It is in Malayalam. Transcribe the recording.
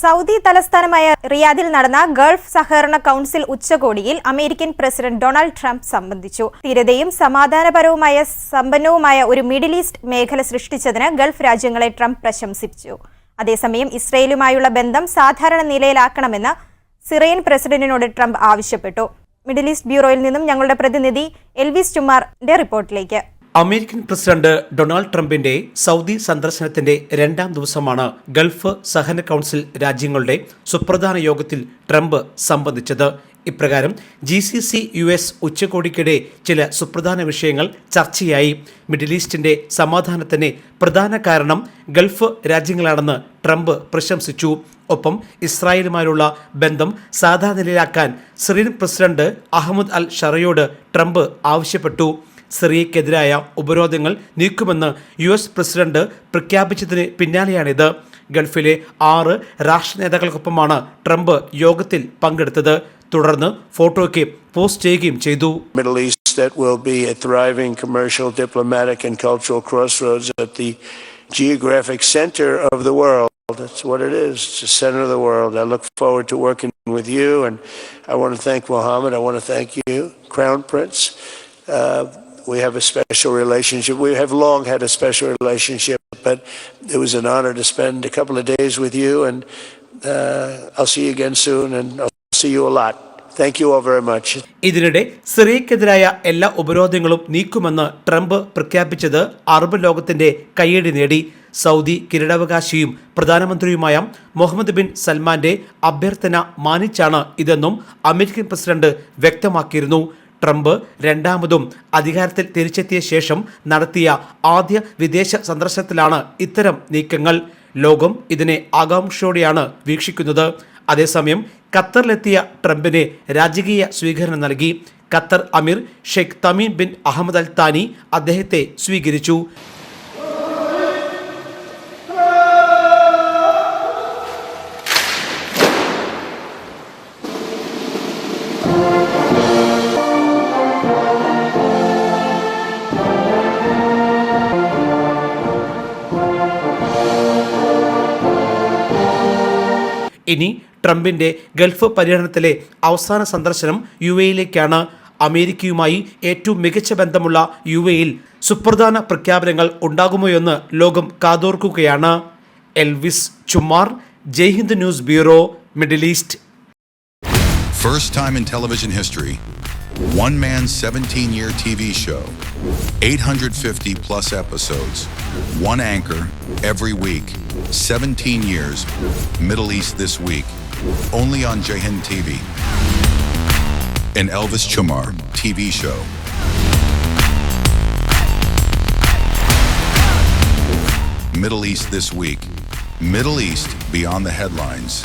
സൗദി തലസ്ഥാനമായ റിയാദിൽ നടന്ന ഗൾഫ് സഹകരണ കൗൺസിൽ ഉച്ചകോടിയിൽ അമേരിക്കൻ പ്രസിഡന്റ് ഡൊണാൾഡ് ട്രംപ് സംബന്ധിച്ചു. സ്ഥിരതയും സമാധാനപരവുമായ സമ്പന്നവുമായ ഒരു മിഡിൽ ഈസ്റ്റ് മേഖല സൃഷ്ടിച്ചതിന് ഗൾഫ് രാജ്യങ്ങളെ ട്രംപ് പ്രശംസിച്ചു അതേസമയം ഇസ്രയേലുമായുള്ള ബന്ധം സാധാരണ നിലയിലാക്കണമെന്ന് സിറിയൻ പ്രസിഡന്റിനോട് ട്രംപ് ആവശ്യപ്പെട്ടു. മിഡിൽ ഈസ്റ്റ് ബ്യൂറോയിൽ നിന്നും ഞങ്ങളുടെ പ്രതിനിധി എൽവിസ് ചുമാറിന്റെ റിപ്പോർട്ടിലേക്ക്. അമേരിക്കൻ പ്രസിഡന്റ് ഡൊണാൾഡ് ട്രംപിന്റെ സൗദി സന്ദർശനത്തിന്റെ രണ്ടാം ദിവസമാണ് ഗൾഫ് സഹന കൗൺസിൽ രാജ്യങ്ങളുടെ സുപ്രധാന യോഗത്തിൽ ട്രംപ് സംബന്ധിച്ചത്. ഇപ്രകാരം G C C U S ഉച്ചകോടിക്കിടെ ചില സുപ്രധാന വിഷയങ്ങൾ ചർച്ചയായി. മിഡിൽ ഈസ്റ്റിന്റെ സമാധാനത്തിന് പ്രധാന കാരണം ഗൾഫ് രാജ്യങ്ങളാണെന്ന് ട്രംപ് പ്രശംസിച്ചു. ഒപ്പം ഇസ്രായേലുമായുള്ള ബന്ധം സാധാരണ നിലയിലാക്കാൻ സിറിയൻ പ്രസിഡന്റ് അഹമ്മദ് അൽ ഷറയോട് ട്രംപ് ആവശ്യപ്പെട്ടു. സിറിയക്കെതിരായ ഉപരോധങ്ങൾ നീക്കുമെന്ന് യു എസ് പ്രസിഡന്റ് പ്രഖ്യാപിച്ചതിന് പിന്നാലെയാണിത് ഗൾഫിലെ ആറ് രാഷ്ട്ര നേതാക്കൾക്കൊപ്പമാണ് ട്രംപ് യോഗത്തിൽ പങ്കെടുത്തത് തുടർന്ന് ഫോട്ടോയ്ക്ക് പോസ്റ്റ് ചെയ്യുകയും ചെയ്തു that will be a thriving commercial, diplomatic, and cultural crossroads at the geographic center of the world. That's what it is. It's the center of the world. I look forward to working with you, and I want to thank Mohammed. I want to thank you, Crown Prince. Uh, we have a special relationship. We have long had a special relationship, but it was an honor to spend a couple of days with you, and uh, I'll see you again soon, and I'll see you a lot. Thank you all very much. ഇതിനിടെ സിറിയക്കെതിരായ എല്ലാ ഉപരോധങ്ങളും നീക്കുമെന്ന് ട്രംപ് പ്രഖ്യാപിച്ചത് അറബ് ലോകത്തിന്റെ കയ്യടി നേടി സൗദി കിരീടാവകാശിയും പ്രധാനമന്ത്രിയുമായ മുഹമ്മദ് ബിൻ സൽമാന്റെ അഭ്യർത്ഥന മാനിച്ചാണ് ഇതെന്നും അമേരിക്കൻ പ്രസിഡന്റ് വ്യക്തമാക്കിയിരുന്നു ട്രംപ് രണ്ടാമതും അധികാരത്തിൽ തിരിച്ചെത്തിയ ശേഷം നടത്തിയ ആദ്യ വിദേശ സന്ദർശനത്തിലാണ് ഇത്തരം നീക്കങ്ങൾ. ലോകം ഇതിനെ ആകാംക്ഷയോടെയാണ് വീക്ഷിക്കുന്നത്. അതേസമയം ഖത്തറിലെത്തിയ ട്രംപിന് രാജകീയ സ്വീകരണം നൽകി. Qatar Emir Sheikh Tamim bin Ahmed al Thani അദ്ദേഹത്തെ സ്വീകരിച്ചു. ഇനി ട്രംപിന്റെ ഗൾഫ് പര്യടനത്തിലെ അവസാന സന്ദർശനം യു എയിലേക്കാണ് അമേരിക്കയുമായി ഏറ്റവും മികച്ച ബന്ധമുള്ള യു എയിൽ സുപ്രധാന പ്രഖ്യാപനങ്ങൾ ഉണ്ടാകുമോ എന്ന് ലോകം കാതോർക്കുകയാണ്. Elvis Chummar Jaihind news bureau Middle East. First time in television history, one man 17 year TV show, 850 plus episodes, one anchor every week, 17 years, Middle East This Week, only on Jahin TV. An Elvis Chumar TV show. Middle East This Week. Middle East Beyond the Headlines.